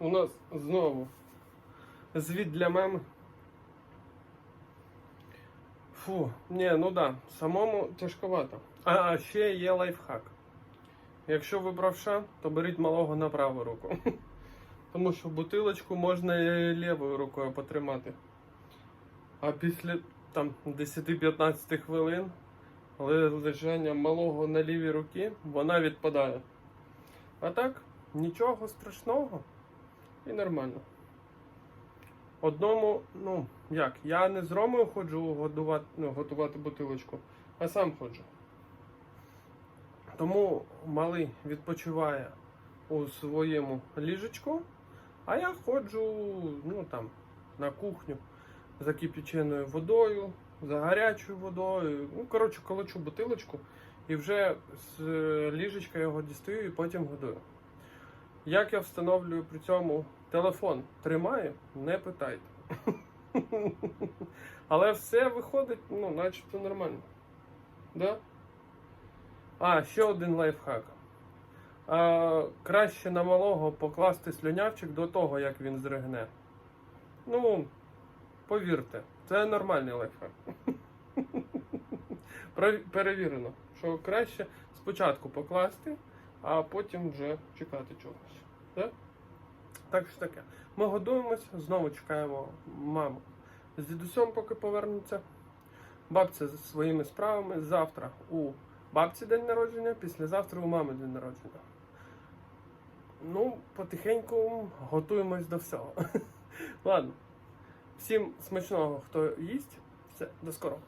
у нас знову звіт для мами. Фу, ні, ну да, самому тяжковато. А, ще є лайфхак. Якщо ви правша, то беріть малого на праву руку. Тому що бутилочку можна лівою рукою потримати. А після там 10-15 хвилин лежання малого на лівій руці вона відпадає. А так, нічого страшного і нормально. Одному, ну як, я не з Ромою ходжу годувати, ну, готувати бутилочку, а сам ходжу. Тому малий відпочиває у своєму ліжечку, а я ходжу ну, там, на кухню за кипяченою водою, за гарячою водою. Ну, коротше, колочу бутилочку і вже з е, ліжечка його дістаю і потім годую. Як я встановлюю при цьому телефон тримаю, не питайте. Але все виходить, ну, начебто нормально. Да? А, ще один лайфхак. А, краще на малого покласти слюнявчик до того, як він зригне. Ну, повірте, це нормальний лайфхак. Перевірено, що краще спочатку покласти, а потім вже чекати чогось. Так? Так що таке. Ми годуємось, знову чекаємо маму з дідусем, поки повернуться. Бабця зі своїми справами. Завтра у бабці день народження, післязавтра у мами день народження. Ну, потихеньку готуємось до всього. Ладно. Всім смачного, хто їсть. Все, до скорого.